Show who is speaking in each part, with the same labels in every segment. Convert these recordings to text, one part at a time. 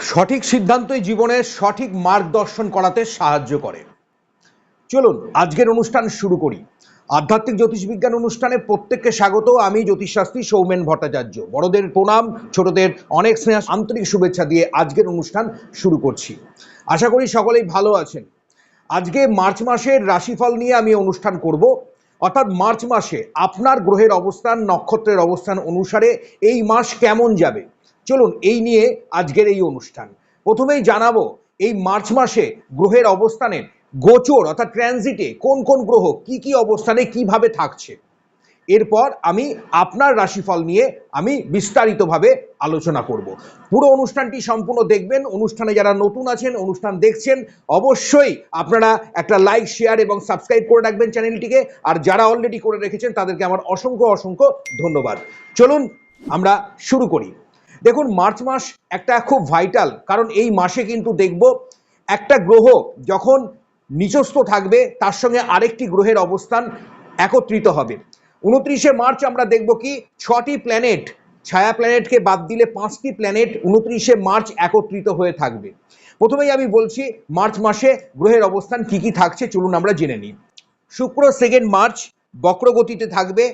Speaker 1: সঠিক সিদ্ধান্তই জীবনের সঠিক মার্গদর্শন করাতে সাহায্য করে। চলুন, আজকের অনুষ্ঠান শুরু করি। আধ্যাত্মিক জ্যোতিষবিজ্ঞান অনুষ্ঠানে প্রত্যেককে স্বাগত। আমি জ্যোতিষশাস্ত্রী সৌমেন ভট্টাচার্য। বড়দের প্রণাম, ছোটদের অনেক স্নেহ, আন্তরিক শুভেচ্ছা দিয়ে আজকের অনুষ্ঠান শুরু করছি। আশা করি সকলেই ভালো আছেন। আজকে মার্চ মাসের রাশিফল নিয়ে আমি অনুষ্ঠান করব। অর্থাৎ মার্চ মাসে আপনার গ্রহের অবস্থান, নক্ষত্রের অবস্থান অনুসারে এই মাস কেমন যাবে? চলুন এই নিয়ে আজকের এই অনুষ্ঠান। প্রথমেই জানাব, এই মার্চ মাসে গ্রহের অবস্থানের গোচর অর্থাৎ ট্রানজিটে কোন কোন গ্রহ কি কি অবস্থানে কীভাবে থাকছে? এরপর আমি আপনার রাশিফল নিয়ে আমি বিস্তারিতভাবে আলোচনা করব। পুরো অনুষ্ঠানটি সম্পূর্ণ দেখবেন, অনুষ্ঠানে যারা নতুন আছেন, অনুষ্ঠান দেখছেন, অবশ্যই আপনারা একটা লাইক শেয়ার এবং সাবস্ক্রাইব করে রাখবেন চ্যানেলটিকে। আর যারা অলরেডি করে রেখেছেন, তাদেরকে আমার অসংখ্য অসংখ্য ধন্যবাদ। চলুন আমরা শুরু করি। দেখুন, মার্চ মাস একটা খুব ভাইটাল কারণ এই মাসে কিন্তু দেখব একটা গ্রহ যখন নিচস্থ থাকবে, তার সঙ্গে আরেকটি গ্রহের অবস্থান একত্রিত হবে। উনত্রিশে মার্চ আমরা দেখব কি, ছটি প্ল্যানেট ছায়া প্ল্যানেটকে বাদ দিলে পাঁচটি প্ল্যানেট উনত্রিশে মার্চ একত্রিত হয়ে থাকবে। প্রথমেই আমি বলছি, মার্চ মাসে গ্রহের অবস্থান কি কি থাকছে, চলুন আমরা জেনে নিই। শুক্র সেকেন্ড মার্চ, বক্রগতিতে থাকবে,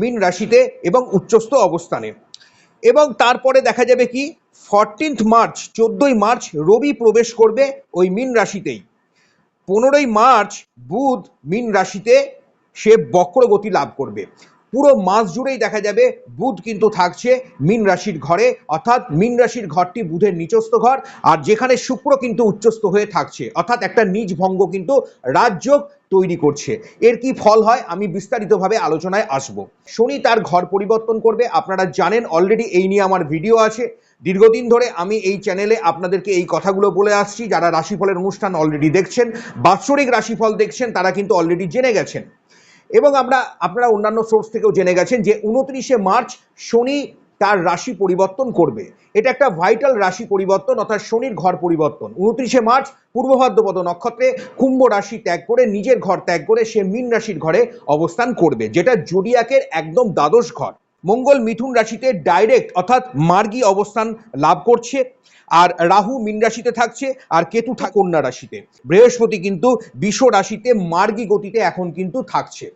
Speaker 1: মীন রাশিতে এবং উচ্চস্থ অবস্থানে। এবং তারপরে দেখা যাবে কি? ফরটিন্থ মার্চ চোদ্দই মার্চ রবি প্রবেশ করবে ওই মিন রাশিতেই। পনেরোই মার্চ বুধ মিন রাশিতে সে বক্রগতি লাভ করবে। পুরো মাস জুড়েই দেখা যাবে বুধ কিন্তু থাকছে মীন রাশির ঘরে, অর্থাৎ মীন রাশির ঘরটি বুধের নিচস্থ ঘর, আর যেখানে শুক্র কিন্তু উচ্চস্থ হয়ে থাকছে, অর্থাৎ একটা নিজ ভঙ্গ কিন্তু রাজযোগ তৈরি করছে। এর কি ফল হয়? আমি বিস্তারিতভাবে আলোচনায় আসব। শনি তার ঘর পরিবর্তন করবে, আপনারা জানেন অলরেডি এই নিয়ে আমার ভিডিও আছে। দীর্ঘদিন ধরে আমি এই চ্যানেলে আপনাদেরকে এই কথাগুলো বলে আসছি, যারা রাশিফলের অনুষ্ঠান অলরেডি দেখছেন, বাৎসরিক রাশিফল দেখছেন, তারা কিন্তু অলরেডি জেনে গেছেন। এবং আমরা, আপনারা অন্যান্য সোর্স থেকেও জেনে গেছেন যে উনত্রিশে মার্চ শনি তার রাশি পরিবর্তন করবে। এটা একটা ভাইটাল রাশি পরিবর্তন, অর্থাৎ শনির ঘর পরিবর্তন। উনত্রিশে মার্চ পূর্ব ভাদ্রপদ নক্ষত্রে কুম্ভ রাশি ত্যাগ করে, নিজের ঘর ত্যাগ করে সে মীন রাশির ঘরে অবস্থান করবে, যেটা জোডিয়াকের একদম দ্বাদশ ঘর। মঙ্গল মিথুন রাশিতে ডাইরেক্ট অর্থাৎ মার্গী অবস্থান লাভ করছে, আর রাহু মীন রাশিতে থাকছে, আর কেতু কন্যা রাশিতে। বৃহস্পতি কিন্তু বিষ রাশিতে মার্গী গতিতে এখন কিন্তু থাকছে।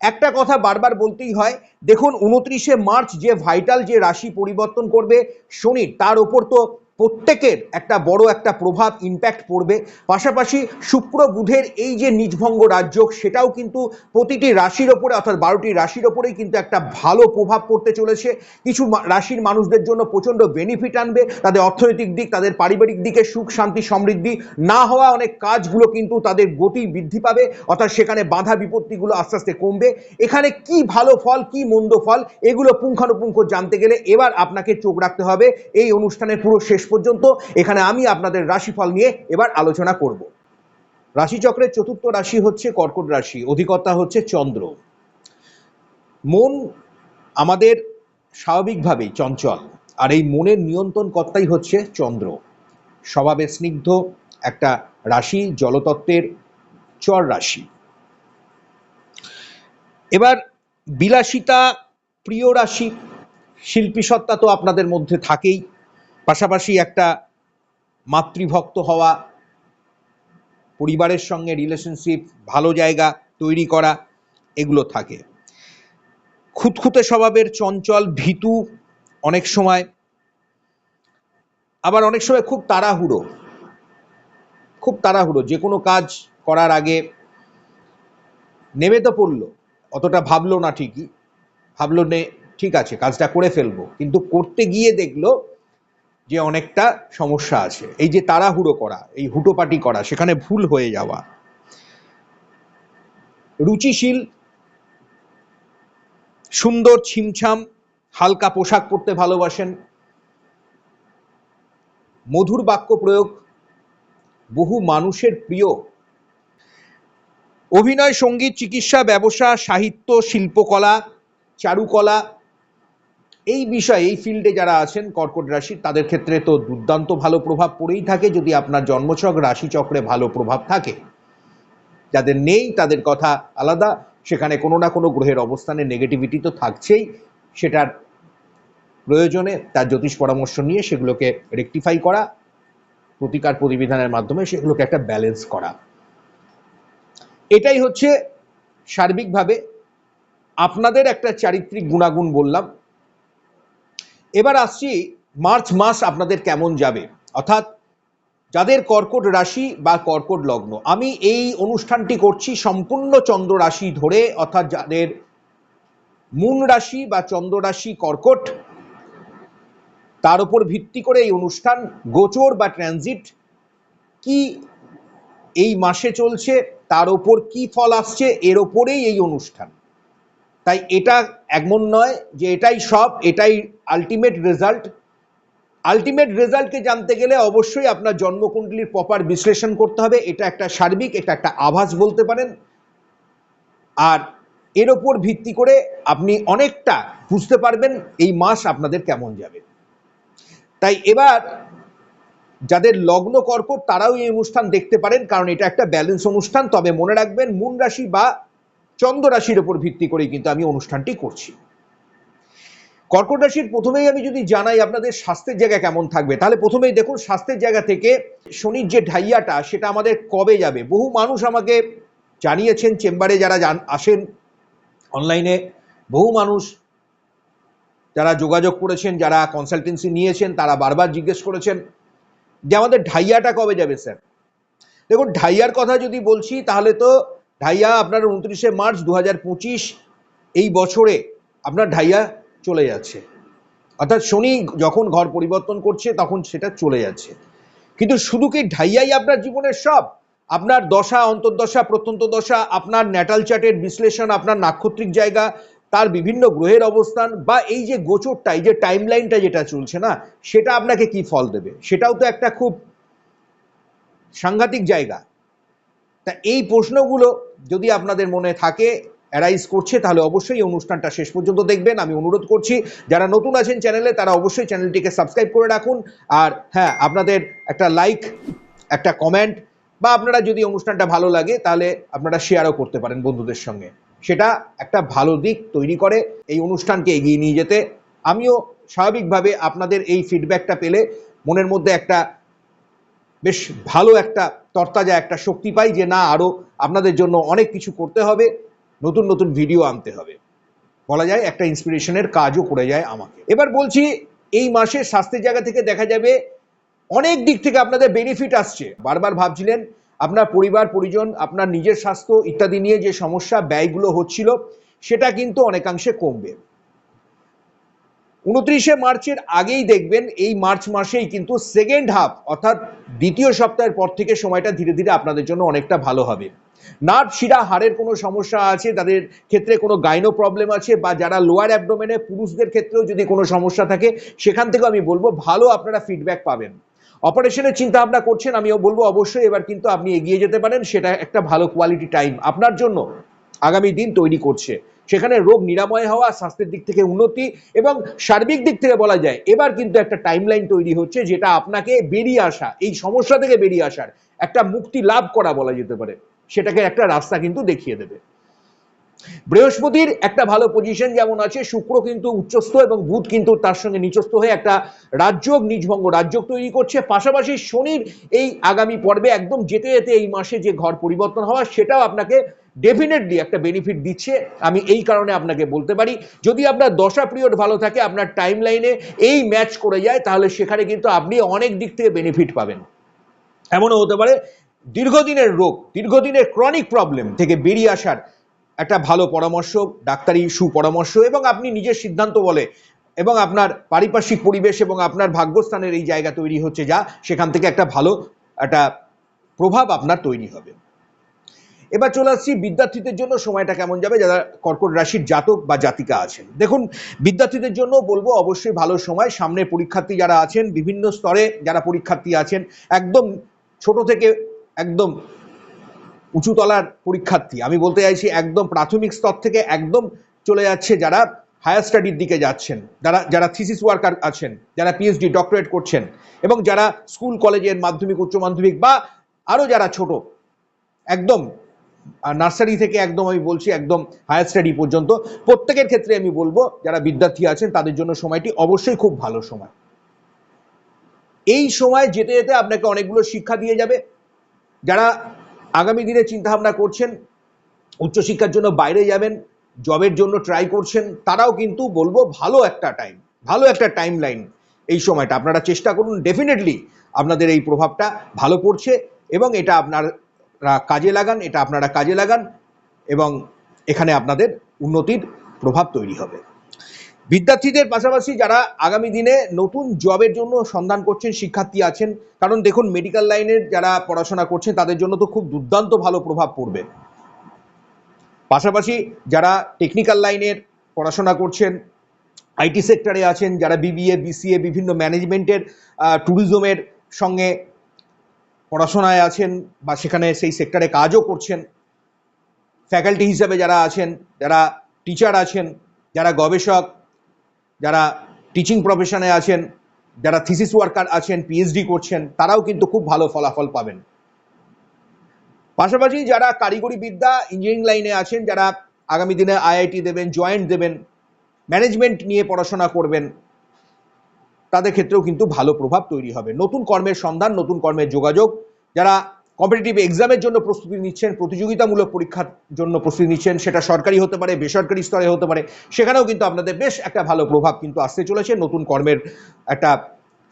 Speaker 1: একটা কথা বারবার বলতেই হয়, দেখুন, উনত্রিশে মার্চ যে ভাইটাল যে রাশি পরিবর্তন করবে শনির তার ওপর তো প্রত্যেকের একটা বড় একটা প্রভাব ইম্প্যাক্ট পড়বে। পাশাপাশি শুক্র বুধের এই যে নিজভঙ্গ রাজ্য সেটাও কিন্তু প্রতিটি রাশির ওপরে, অর্থাৎ বারোটি রাশির ওপরেই কিন্তু একটা ভালো প্রভাব পড়তে চলেছে। কিছু রাশির মানুষদের জন্য প্রচণ্ড বেনিফিট আনবে। তাদের অর্থনৈতিক দিক, তাদের পারিবারিক দিকে সুখ, শান্তি, সমৃদ্ধি না হওয়া অনেক কাজগুলো কিন্তু তাদের গতি বৃদ্ধি পাবে। অর্থাৎ সেখানে বাধা বিপত্তিগুলো আস্তে আস্তে কমবে। এখানে কি ভালো ফল, কি মন্দ ফল, এগুলো পুঙ্খানুপুঙ্খ জানতে গেলে এবার আপনাকে চোখ রাখতে হবে। এই অনুষ্ঠানের পুরো শেষ পর্যন্ত এখানে আমি আপনাদের রাশিফল নিয়ে এবার আলোচনা করব। রাশিচক্রের চতুর্থ রাশি হচ্ছে কর্কট রাশি, অধিকর্তা হচ্ছে চন্দ্র। মন আমাদের স্বাভাবিকভাবেই চঞ্চল, আর এই মনের নিয়ন্ত্রণ কর্তাই হচ্ছে চন্দ্র। স্বভাবে স্নিগ্ধ একটা রাশি, জলতত্ত্বের চর রাশি। এবার বিলাসিতা প্রিয় রাশি, শিল্পী সত্তা তো আপনাদের মধ্যে থাকেই। পাশাপাশি একটা মাতৃভক্ত হওয়া, পরিবারের সঙ্গে রিলেশনশিপ ভালো জায়গা তৈরি করা, এগুলো থাকে। খুঁতখুঁতে স্বভাবের চঞ্চল ভীতু অনেক সময়, আবার অনেক সময় খুব তাড়াহুড়ো। খুব তাড়াহুড়ো, যে কোনো কাজ করার আগে নেমে তো পড়ল, অতটা ভাবলো না ঠিকই, ভাবলো নে, ঠিক আছে, কাজটা করে ফেলব। কিন্তু করতে গিয়ে দেখল যে অনেকটা সমস্যা আছে। এই যে তাড়াহুড়ো করা, এই হুটোপাটি করা, সেখানে ভুল হয়ে যাওয়া। রুচিশীল, সুন্দর ছিমছাম, হালকা পোশাক পরতে ভালোবাসেন। মধুর বাক্য প্রয়োগ, বহু মানুষের প্রিয়। অভিনয়, সংগীত, চিকিৎসা, ব্যবসা, সাহিত্য, শিল্পকলা, চারুকলা এই বিষয়ে, এই ফিল্ডে যারা আছেন, কর্কট রাশি তাদের ক্ষেত্রে তো দুর্দান্ত ভালো প্রভাব পড়েই থাকে যদি আপনার জন্মছক রাশিচক্রে ভালো প্রভাব থাকে। যাদের নেই, তাদের কথা আলাদা। সেখানে কোনো না কোনো গ্রহের অবস্থানে নেগেটিভিটি তো থাকছেই। সেটার প্রয়োজনে তার জ্যোতিষ পরামর্শ নিয়ে সেগুলোকে রেকটিফাই করা, প্রতিকার প্রতিবিধানের মাধ্যমে সেগুলোকে একটা ব্যালেন্স করা। এটাই হচ্ছে সার্বিকভাবে আপনাদের একটা চারিত্রিক গুণাগুণ বললাম। এবার আসছি মার্চ মাস আপনাদের কেমন যাবে? অর্থাৎ যাদের কর্কট রাশি বা কর্কট লগ্ন, আমি এই অনুষ্ঠানটি করছি সম্পূর্ণ চন্দ্র রাশি ধরে, অর্থাৎ যাদের মূন রাশি বা চন্দ্র রাশি কর্কট, তার উপর ভিত্তি করে এই অনুষ্ঠান, গোচর বা ট্রানজিট কি এই মাসে চলছে, তার ওপর কি ফল আসছে, এর ওপরেই এই অনুষ্ঠান। তাই এটা এমন নয় যে এটাই সব, এটাই আলটিমেট রেজাল্ট আলটিমেট রেজাল্টকে জানতে গেলে অবশ্যই আপনার জন্মকুণ্ডলীর প্রপার বিশ্লেষণ করতে হবে। এটা একটা সার্বিক, এটা একটা আভাস বলতে পারেন। আর এর ওপর ভিত্তি করে আপনি অনেকটা বুঝতে পারবেন এই মাস আপনাদের কেমন যাবে। তাই এবার যাদের লগ্ন কর্কট, তারাও এই অনুষ্ঠান দেখতে পারেন, কারণ এটা একটা ব্যালেন্স অনুষ্ঠান। তবে মনে রাখবেন মূন রাশি বা চন্দ্র রাশির উপর ভিত্তি করেই কিন্তু আমি অনুষ্ঠানটি করছি। কর্কট রাশির প্রথমেই আমি যদি জানাই আপনাদের স্বাস্থ্যের জায়গা কেমন থাকবে, তাহলে প্রথমেই দেখুন স্বাস্থ্যের জায়গা থেকে শনির যে ঢাইয়াটা, সেটা আমাদের কবে যাবে? বহু মানুষ আমাকে জানিয়েছেন, চেম্বারে যারা আসেন অনলাইনে, বহু মানুষ যারা যোগাযোগ করেছেন, যারা কনসালটেন্সি নিয়েছেন, তারা বারবার জিজ্ঞেস করেছেন যে আমাদের ঢাইয়াটা কবে যাবে, স্যার? দেখুন, ঢাইয়ার কথা যদি বলছি, তাহলে তো ঢাইয়া, আপনার উনত্রিশে মার্চ দু হাজার পঁচিশ, এই বছরে আপনার ঢাইয়া চলে যাচ্ছে। অর্থাৎ শনি যখন ঘর পরিবর্তন করছে, তখন সেটা চলে যাচ্ছে। কিন্তু শুধু কি ঢাইয়াই আপনার জীবনের সব? আপনার দশা, অন্তর্দশা, প্রত্যন্ত দশা, আপনার ন্যাটাল চার্টের বিশ্লেষণ, আপনার নাক্ষত্রিক জায়গা, তার বিভিন্ন গ্রহের অবস্থান, বা এই যে গোচরটা, এই যে টাইম লাইনটা যেটা চলছে না, সেটা আপনাকে কি ফল দেবে? সেটাও তো একটা খুব সাংঘাতিক জায়গা। তা এই প্রশ্নগুলো যদি আপনাদের মনে থাকে অ্যারাইজ করছে, তাহলে অবশ্যই অনুষ্ঠানটা শেষ পর্যন্ত দেখবেন। আমি অনুরোধ করছি, যারা নতুন আছেন চ্যানেলে তারা অবশ্যই চ্যানেলটিকে সাবস্ক্রাইব করে রাখুন। আর হ্যাঁ আপনাদের একটা লাইক একটা কমেন্ট বা আপনারা যদি অনুষ্ঠানটা ভালো লাগে, তাহলে আপনারা শেয়ারও করতে পারেন বন্ধুদের সঙ্গে। সেটা একটা ভালো দিক তৈরি করে এই অনুষ্ঠানকে এগিয়ে নিয়ে যেতে। আমিও স্বাভাবিকভাবে আপনাদের এই ফিডব্যাকটা পেলে মনের মধ্যে একটা বেশ ভালো একটা তরতাজা একটা শক্তি পাই যে না আরও আপনাদের জন্য অনেক কিছু করতে হবে, নতুন নতুন ভিডিও আনতে হবে। বলা যায় একটা ইন্সপিরেশনের কাজও করে যায় আমাকে। এবার বলছি, এই মাসে স্বাস্থ্যের জায়গা থেকে দেখা যাবে অনেক দিক থেকে আপনাদের বেনিফিট আসছে। বারবার ভাবছিলেন, আপনার পরিবার, পরিজন, আপনার নিজের স্বাস্থ্য ইত্যাদি নিয়ে যে সমস্যা, ব্যয়গুলো হচ্ছিল, সেটা কিন্তু অনেকাংশে কমবে। উনত্রিশে মার্চের আগেই দেখবেন এই মার্চ মাসেই কিন্তু সেকেন্ড হাফ অর্থাৎ দ্বিতীয় সপ্তাহের পর থেকে সময়টা ধীরে ধীরে আপনাদের জন্য অনেকটা ভালো হবে। নার্ভ শিরা হাড়ের কোনো সমস্যা আছে? তাদের ক্ষেত্রে কোনো গাইনো প্রবলেম আছে? বা যারা লোয়ার অ্যাবডোমেনে পুরুষদের ক্ষেত্রেও যদি কোনো সমস্যা থাকে, সেখান থেকেও আমি বলব, ভালো আপনারা ফিডব্যাক পাবেন। অপারেশনের চিন্তা ভাবনা করছেন, আমিও বলব অবশ্যই, এবার কিন্তু আপনি এগিয়ে যেতে পারেন, সেটা একটা ভালো কোয়ালিটি টাইম আপনার জন্য আগামী দিন তৈরি করছে। সেখানে রোগ নিরাময় হওয়া, স্বাস্থ্যের দিক থেকে উন্নতি এবং সার্বিক দিক থেকে বলা যায়, এবার কিন্তু একটা টাইমলাইন তৈরি হচ্ছে যেটা আপনাকে বেরিয়ে আসা, এই সমস্যা থেকে বেরিয়ে আসার একটা মুক্তি লাভ করা বলা যেতে পারে। সেটাকে একটা রাস্তা কিন্তু দেখিয়ে দেবে। বৃহস্পতির একটা ভালো পজিশন যেমন আছে, শুক্র কিন্তু উচ্চস্থ এবং বুধ কিন্তু তার সঙ্গে নিচস্থ হয়ে একটা রাজযোগ, নিজভঙ্গ রাজযোগ তৈরি করছে। পাশাপাশি শনির এই আগামী পর্বে একদম যেতে যেতে এই মাসে যে ঘর পরিবর্তন হওয়া, সেটাও আপনাকে ডেফিনেটলি একটা বেনিফিট দিচ্ছে, আমি এই কারণে আপনাকে বলতে পারি। যদি আপনার দশা পিরিয়ড ভালো থাকে, আপনার টাইম লাইনে এই ম্যাচ করে যায়, তাহলে সেখানে কিন্তু আপনি অনেক দিক থেকে বেনিফিট পাবেন। এমনও হতে পারে, দীর্ঘদিনের রোগ, দীর্ঘদিনের ক্রনিক প্রবলেম থেকে বেরিয়ে আসার একটা ভালো পরামর্শ, ডাক্তারি সুপরামর্শ, এবং আপনি নিজের সিদ্ধান্ত বলে, এবং আপনার পারিপার্শ্বিক পরিবেশ এবং আপনার ভাগ্যস্থানের এই জায়গা তৈরি হচ্ছে, যা সেখান থেকে একটা ভালো, একটা প্রভাব আপনার তৈরি হবে। এবার চলে আসছি বিদ্যার্থীদের জন্য সময়টা কেমন যাবে? যারা কর্কট রাশির জাতক বা জাতিকা আছেন। দেখুন, বিদ্যার্থীদের জন্য বলব অবশ্যই ভালো সময়। সামনে পরীক্ষার্থী যারা আছেন, বিভিন্ন স্তরে যারা পরীক্ষার্থী আছেন, একদম ছোট থেকে একদম উঁচুতলার পরীক্ষার্থী। আমি বলতে চাইছি একদম প্রাথমিক স্তর থেকে একদম চলে যাচ্ছে যারা হায়ার স্টাডির দিকে যাচ্ছেন, যারা যারা থিসিস ওয়ার্কার আছেন, যারা পিএইচডি, ডক্টরেট করছেন এবং যারা স্কুল, কলেজের মাধ্যমিক, উচ্চ মাধ্যমিক বা আরও যারা ছোট, একদম নার্সারি থেকে একদম আমি বলছি, একদম হায়ার স্টাডি পর্যন্ত। প্রত্যেকের ক্ষেত্রে আমি বলব, যারা বিদ্যার্থী আছেন, তাদের জন্য সময়টি অবশ্যই খুব ভালো সময়। এই সময় যেতে যেতে আপনাকে অনেকগুলো শিক্ষা দিয়ে যাবে। যারা আগামী দিনে চিন্তাভাবনা করছেন, উচ্চশিক্ষার জন্য বাইরে যাবেন, জবের জন্য ট্রাই করছেন, তারাও কিন্তু বলব, ভালো একটা টাইম ভালো একটা টাইম লাইন এই সময়টা। আপনারা চেষ্টা করুন ডেফিনেটলি আপনাদের এই প্রভাবটা ভালো পড়ছে এবং এটা আপনারা কাজে লাগান, এটা আপনারা কাজে লাগান এবং এখানে আপনাদের উন্নতির প্রভাব তৈরি হবে। বিদ্যার্থীদের পাশাপাশি যারা আগামী দিনে নতুন জবের জন্য সন্ধান করছেন, শিক্ষার্থী আছেন, কারণ দেখুন মেডিকেল লাইনের যারা পড়াশোনা করছেন, তাদের জন্য তো খুব দুর্দান্ত ভালো প্রভাব পড়বে। পাশাপাশি যারা টেকনিক্যাল লাইনের পড়াশোনা করছেন আইটি সেক্টরে আছেন, যারা বিবিএ বিসিএ বিভিন্ন ম্যানেজমেন্টের ট্যুরিজমের সঙ্গে পড়াশোনায় আছেন বা সেখানে সেই সেক্টরে কাজও করছেন। ফ্যাকাল্টি হিসাবে যারা আছেন, যারা টিচার আছেন, যারা গবেষক, যারা টিচিং প্রফেশনে আছেন, যারা থিসিস ওয়ার্কার আছেন পিএইচডি করছেন, তারাও কিন্তু খুব ভালো ফলাফল পাবেন। পাশাপাশি যারা কারিগরি বিদ্যা ইঞ্জিনিয়ারিং লাইনে আছেন, যারা আগামী দিনে আইআইটি দেবেন জয়েন্ট দেবেন ম্যানেজমেন্ট নিয়ে পড়াশোনা করবেন তাদের ক্ষেত্রেও কিন্তু ভালো প্রভাব তৈরি হবে। নতুন কর্মের সন্ধান, নতুন কর্মের যোগাযোগ, যারা কম্পিটিটিভ এক্সামের জন্য প্রস্তুতি নিচ্ছেন, প্রতিযোগিতামূলক পরীক্ষার জন্য প্রস্তুতি নিচ্ছেন, সেটা সরকারি হতে পারে, বেসরকারি স্তরে হতে পারে, সেখানেও কিন্তু আপনাদের বেশ একটা ভালো প্রভাব কিন্তু আসতে চলেছে। নতুন কর্মের একটা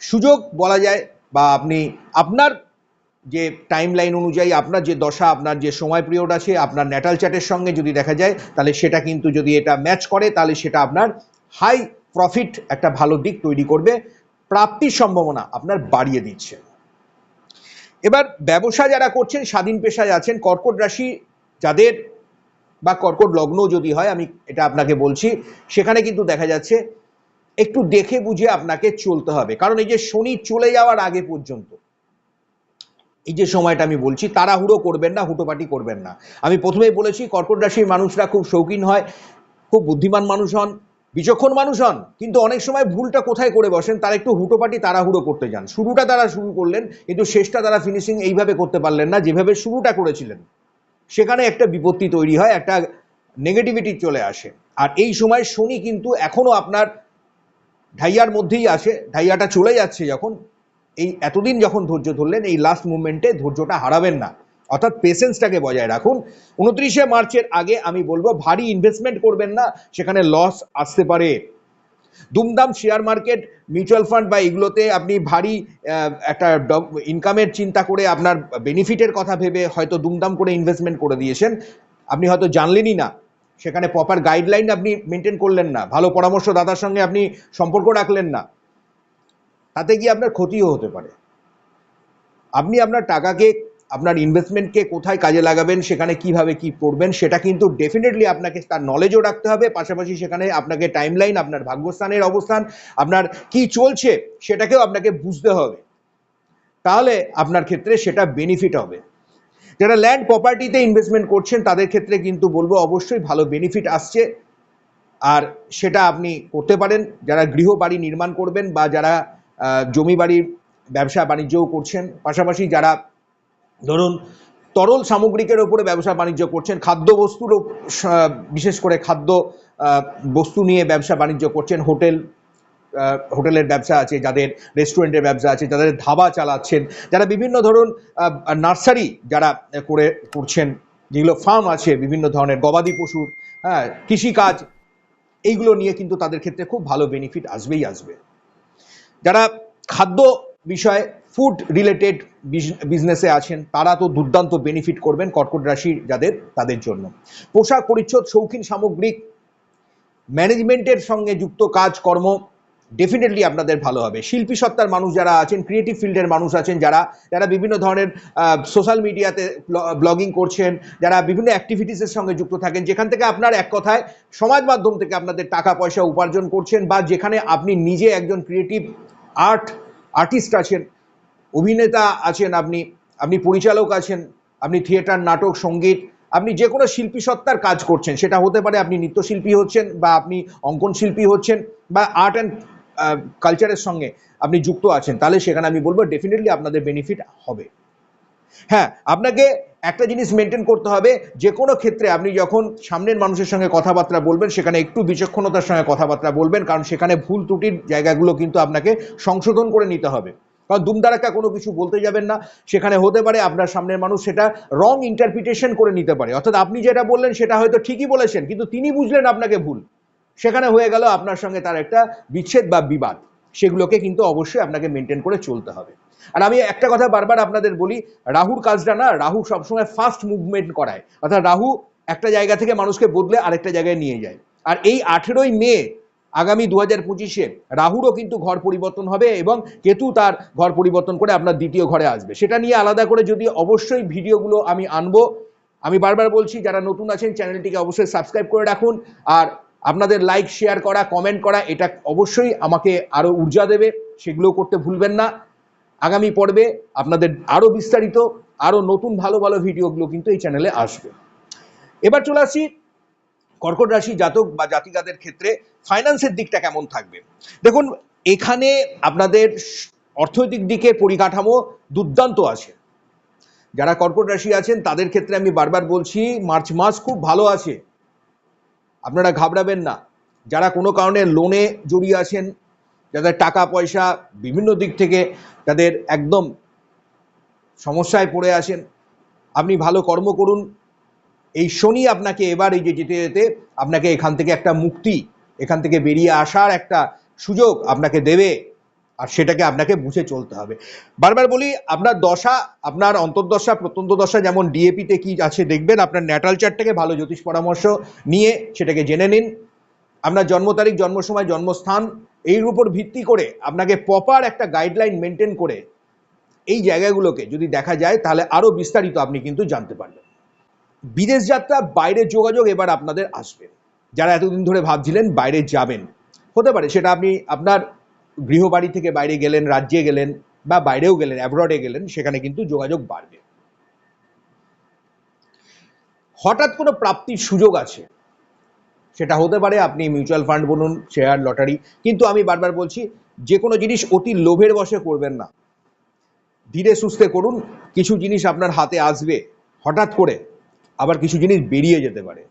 Speaker 1: সুযোগ বলা যায় বা আপনি আপনার যে টাইম লাইন অনুযায়ী আপনার যে দশা, আপনার যে সময় পিরিয়ড আছে, আপনার ন্যাটাল চ্যাটের সঙ্গে যদি দেখা যায়, তাহলে সেটা কিন্তু যদি এটা ম্যাচ করে, তাহলে সেটা আপনার হাই প্রফিট একটা ভালো দিক তৈরি করবে, প্রাপ্তির সম্ভাবনা আপনার বাড়িয়ে দিচ্ছে। এবার ব্যবসা যারা করছেন, স্বাধীন পেশায় আছেন, কর্কট রাশি যাদের বা কর্কট লগ্ন যদি হয়, আমি এটা আপনাকে বলছি, সেখানে কিন্তু দেখা যাচ্ছে একটু দেখে বুঝে আপনাকে চলতে হবে। কারণ এই যে শনি চলে যাওয়ার আগে পর্যন্ত, এই যে সময়টা আমি বলছি, তাড়াহুড়ো করবেন না, হুটোপাটি করবেন না। আমি প্রথমেই বলেছি, কর্কট রাশির মানুষরা খুব শৌখিন হয়, খুব বুদ্ধিমান মানুষ হন বিচক্ষণ মানুষ হন, কিন্তু অনেক সময় ভুলটা কোথায় করে বসেন, তারা একটু হুটোপাটি তাড়াহুড়ো করতে যান। শুরুটা তারা শুরু করলেন, কিন্তু শেষটা তারা ফিনিশিং এইভাবে করতে পারলেন না, যেভাবে শুরুটা করেছিলেন। সেখানে একটা বিপত্তি তৈরি হয়, একটা নেগেটিভিটি চলে আসে। আর এই সময় শনি কিন্তু এখনও আপনার ঢাইয়ার মধ্যেই আছে, ঢাইয়াটা চলে যাচ্ছে যখন, এই এতদিন যখন ধৈর্য ধরলেন, এই লাস্ট মুভমেন্টে ধৈর্যটা হারাবেন না। অর্থাৎ পেশেন্সটাকে বজায় রাখুন। উনত্রিশে মার্চের আগে আমি বলব, ভারী ইনভেস্টমেন্ট করবেন না, সেখানে লস আসতে পারে। দুমদাম শেয়ার মার্কেট মিউচুয়াল ফান্ড বা এগুলোতে আপনি ভারী একটা ইনকামের চিন্তা করে আপনার বেনিফিটের কথা ভেবে হয়তো দুমদাম করে ইনভেস্টমেন্ট করে দিয়েছেন। আপনি হয়তো জানলেনই না, সেখানে প্রপার গাইডলাইন আপনি মেনটেন করলেন না, ভালো পরামর্শ পরামর্শদাতার সঙ্গে আপনি সম্পর্ক রাখলেন না। তাতে গিয়ে আপনার ক্ষতিও হতে পারে। আপনি আপনার টাকাকে আপনার ইনভেস্টমেন্টকে কোথায় কাজে লাগাবেন, সেখানে কীভাবে কি করবেন, সেটা কিন্তু ডেফিনেটলি আপনাকে তার নলেজও রাখতে হবে। পাশাপাশি সেখানে আপনাকে টাইমলাইন আপনার ভাগ্যস্থানের অবস্থান, আপনার কি চলছে সেটাকেও আপনাকে বুঝতে হবে। তাহলে আপনার ক্ষেত্রে সেটা বেনিফিট হবে। যারা ল্যান্ড প্রপার্টিতে ইনভেস্টমেন্ট করছেন, তাদের ক্ষেত্রে কিন্তু বলব অবশ্যই ভালো বেনিফিট আসছে। আর সেটা আপনি করতে পারেন। যারা গৃহ বাড়ি নির্মাণ করবেন বা যারা জমি বাড়ির ব্যবসা বাণিজ্যও করছেন, পাশাপাশি যারা ধরুন, তরল সামগ্রিকের ওপরে ব্যবসা বাণিজ্য করছেন, খাদ্য বস্তুর বিশেষ করে খাদ্য বস্তু নিয়ে ব্যবসা বাণিজ্য করছেন, হোটেল হোটেলের ব্যবসা আছে, যাদের রেস্টুরেন্টের ব্যবসা আছে, যাদের ধাবা চালাচ্ছেন, যারা বিভিন্ন ধরুন নার্সারি যারা করে, করছেন, যেগুলো ফার্ম আছে, বিভিন্ন ধরনের গবাদি পশুর হ্যাঁ কৃষিকাজ, এইগুলো নিয়ে কিন্তু তাদের ক্ষেত্রে খুব ভালো বেনিফিট আসবেই আসবে। যারা খাদ্য বিষয়ে ফুড রিলেটেড বিজনেসে আছেন, তারা তো দুর্দান্ত বেনিফিট করবেন কর্কট রাশি যাদের, তাদের জন্য। পোশাক পরিচ্ছদ, শৌখিন সামগ্রিক ম্যানেজমেন্টের সঙ্গে যুক্ত কাজকর্ম ডেফিনেটলি আপনাদের ভালো হবে। শিল্পী সত্তার মানুষ যারা আছেন ক্রিয়েটিভ ফিল্ডের মানুষ আছেন যারা যারা বিভিন্ন ধরনের সোশ্যাল মিডিয়াতে ব্লগিং করছেন, যারা বিভিন্ন অ্যাক্টিভিটিসের সঙ্গে যুক্ত থাকেন, যেখান থেকে আপনার এক কথায় সমাজ মাধ্যম থেকে আপনাদের টাকা, পয়সা উপার্জন করছেন, বা যেখানে আপনি নিজে একজন ক্রিয়েটিভ আর্ট আর্টিস্ট আছেন অভিনেতা আছেন আপনি আপনি পরিচালক আছেন, আপনি থিয়েটার, নাটক, সংগীত, আপনি যে কোনো শিল্পী সত্তার কাজ করছেন, সেটা হতে পারে আপনি নৃত্যশিল্পী হচ্ছেন বা আপনি অঙ্কন শিল্পী হচ্ছেন বা আর্ট অ্যান্ড কালচারের সঙ্গে আপনি যুক্ত আছেন, তাহলে সেখানে আমি বলব ডেফিনেটলি আপনাদের বেনিফিট হবে। হ্যাঁ আপনাকে একটা জিনিস মেনটেন করতে হবে, যে কোনো ক্ষেত্রে আপনি যখন সামনের মানুষের সঙ্গে কথাবার্তা বলবেন, সেখানে একটু বিচক্ষণতার সঙ্গে কথাবার্তা বলবেন, কারণ সেখানে ভুল ত্রুটির জায়গাগুলো কিন্তু আপনাকে সংশোধন করে নিতে হবে। কারণ দুমদারাক্কা কোনো কিছু বলতে যাবেন না। সেখানে হতে পারে আপনার সামনের মানুষ সেটা রং ইন্টারপ্রিটেশন করে নিতে পারে। অর্থাৎ আপনি যেটা বললেন সেটা হয়তো ঠিকই বলেছেন, কিন্তু তিনি বুঝলেন আপনাকে ভুল। সেখানে হয়ে গেল আপনার সঙ্গে তার একটা বিচ্ছেদ বা বিবাদ। সেগুলোকে কিন্তু অবশ্যই আপনাকে মেনটেন করে চলতে হবে। আর আমি একটা কথা বারবার আপনাদের বলি, রাহুর কাজটা না, রাহু সবসময় ফাস্ট মুভমেন্ট করায়। অর্থাৎ রাহু একটা জায়গা থেকে মানুষকে বদলে আরেকটা জায়গায় নিয়ে যায়। আর এই আঠেরোই মে আগামী দু হাজার পঁচিশে রাহুরও কিন্তু ঘর পরিবর্তন হবে এবং কেতু তার ঘর পরিবর্তন করে আপনার দ্বিতীয় ঘরে আসবে। সেটা নিয়ে আলাদা করে যদি অবশ্যই ভিডিওগুলো আমি আনব, আমি বারবার বলছি, যারা নতুন আছেন, চ্যানেলটিকে অবশ্যই সাবস্ক্রাইব করে রাখুন আর আপনাদের লাইক শেয়ার করা কমেন্ট করা, এটা অবশ্যই আমাকে আরও ঊর্জা দেবে সেগুলো করতে ভুলবেন না। আগামী পর্বে আপনাদের আরও বিস্তারিত আরও নতুন ভালো ভালো ভিডিওগুলো কিন্তু এই চ্যানেলে আসবে। এবার চলে আসি কর্কট রাশি জাতক বা জাতিকাদের ক্ষেত্রে ফাইন্যান্সের দিকটা কেমন থাকবে? দেখুন, এখানে আপনাদের অর্থনৈতিক দিকের পরিকাঠামো দুর্দান্ত আছে। যারা কর্কট রাশি আছেন, তাদের ক্ষেত্রে আমি বারবার বলছি, মার্চ মাস খুব ভালো আছে। আপনারা ঘাবড়াবেন না। যারা কোনো কারণে লোনে জড়িয়ে আছেন, যাদের টাকা, পয়সা বিভিন্ন দিক থেকে তাদের একদম সমস্যায় পড়ে আছেন, আপনি ভালো কর্ম করুন। এই শনি আপনাকে এবার এই যে যেতে যেতে আপনাকে এখান থেকে একটা মুক্তি, এখান থেকে বেরিয়ে আসার একটা সুযোগ আপনাকে দেবে আর সেটাকে আপনাকে বুঝে চলতে হবে। বারবার বলি, আপনার দশা, আপনার অন্তর্দশা প্রত্যন্ত দশা যেমন ডিএপিতে কি আছে দেখবেন, আপনার ন্যাটাল চার্টটাকে ভালো জ্যোতিষ পরামর্শ নিয়ে সেটাকে জেনে নিন। আপনার জন্ম তারিখ, জন্ম সময়, জন্মস্থান, এর উপর ভিত্তি করে আপনাকে প্রপার একটা গাইডলাইন মেনটেন করে এই জায়গাগুলোকে যদি দেখা যায়, তাহলে আরও বিস্তারিত আপনি কিন্তু জানতে পারবেন। বিদেশ যাত্রা বাইরের যোগাযোগ এবার আপনাদের আসবে। যারা এতদিন ধরে ভাবছিলেন বাইরে যাবেন, হতে পারে সেটা আপনি আপনার গৃহবাড়ি থেকে বাইরে গেলেন, রাজ্যে গেলেন বা বাইরেও গেলেন অ্যাব্রডে গেলেন, সেখানে কিন্তু যোগাযোগ বাড়বে। হঠাৎ কোনো প্রাপ্তির সুযোগ আছে? সেটা হতে পারে আপনি মিউচুয়াল ফান্ড বলুন শেয়ার লটারি কিন্তু আমি বারবার বলছি, যে কোনো জিনিস অতি লোভের বশে করবেন না। ধীরে সুস্থে করুন, কিছু জিনিস আপনার হাতে আসবে, হঠাৎ করে। আবার কিছু জিনিস বেরিয়ে যেতে পারে।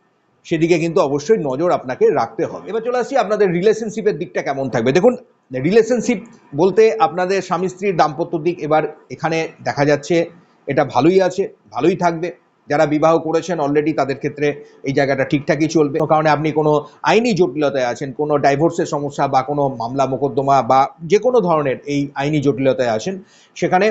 Speaker 1: সেদিকে কিন্তু অবশ্যই নজর আপনাকে রাখতে হবে। এবার চলে আসছি আপনাদের রিলেশনশিপের দিকটা কেমন থাকবে। দেখুন রিলেশনশিপ বলতে আপনাদের স্বামী স্ত্রীর দাম্পত্য দিক এবার এখানে দেখা যাচ্ছে এটা ভালোই আছে, ভালোই থাকবে। যারা বিবাহ করেছেন অলরেডি তাদের ক্ষেত্রে এই জায়গাটা ঠিকঠাকই চলবে। কারণে আপনি কোনো আইনি জটিলতায় আছেন, কোনো ডাইভোর্সের সমস্যা বা কোনো মামলা মোকদ্দমা বা যে কোনো ধরনের এই আইনি জটিলতায় আছেন, সেখানে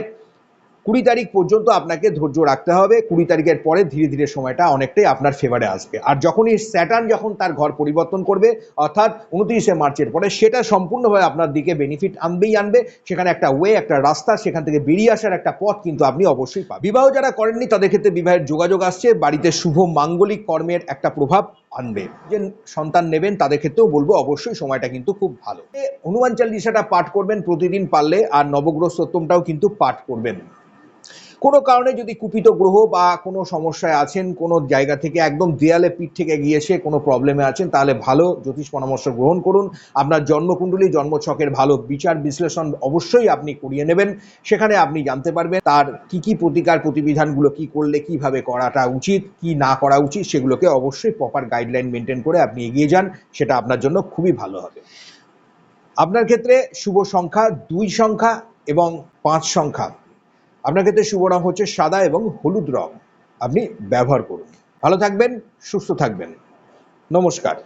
Speaker 1: কুড়ি তারিখ পর্যন্ত আপনাকে ধৈর্য রাখতে হবে। কুড়ি তারিখের পরে ধীরে ধীরে সময়টা অনেকটাই আপনার ফেভারে আসবে। আর যখনই স্যাটার্ন যখন তার ঘর পরিবর্তন করবে, অর্থাৎ উনত্রিশে মার্চের পরে, সেটা সম্পূর্ণভাবে আপনার দিকে বেনিফিট আনবেই আনবে। সেখানে একটা ওয়ে একটা রাস্তা, সেখান থেকে বেরিয়ে আসার একটা পথ কিন্তু আপনি অবশ্যই পাবেন। বিবাহ যারা করেননি, তাদের ক্ষেত্রে বিবাহের যোগাযোগ আসছে। বাড়িতে শুভ মাঙ্গলিক কর্মের একটা প্রভাব আনবে। যে সন্তান নেবেন, তাদের ক্ষেত্রেও বলব, অবশ্যই সময়টা কিন্তু খুব ভালো। হনুমান চালিশাটা পাঠ করবেন প্রতিদিন পারলে, আর নবগ্রহ সত্যমটাও কিন্তু পাঠ করবেন। কোনো কারণে যদি কুপিত গ্রহ বা কোনো সমস্যায় আছেন, কোনো জায়গা থেকে একদম দেয়ালে পিঠ থেকে গিয়েছে কোনো প্রবলেমে আছেন, তাহলে ভালো জ্যোতিষ পরামর্শ গ্রহণ করুন। আপনার জন্মকুণ্ডলী, জন্মছকের ভালো বিচার বিশ্লেষণ অবশ্যই আপনি করিয়ে নেবেন। সেখানে আপনি জানতে পারবেন তার কি কি প্রতিকার প্রতিবিধানগুলো কি করলে, কীভাবে করাটা উচিত, কি না করা উচিত, সেগুলোকে অবশ্যই প্রপার গাইডলাইন মেনটেন করে আপনি এগিয়ে যান, সেটা আপনার জন্য খুবই ভালো হবে। আপনার ক্ষেত্রে শুভ সংখ্যা, দুই সংখ্যা এবং পাঁচ সংখ্যা। আপনার ক্ষেত্রে শুভ রং হচ্ছে সাদা এবং হলুদ রং। আপনি ব্যবহার করুন। ভালো থাকবেন, সুস্থ থাকবেন। নমস্কার।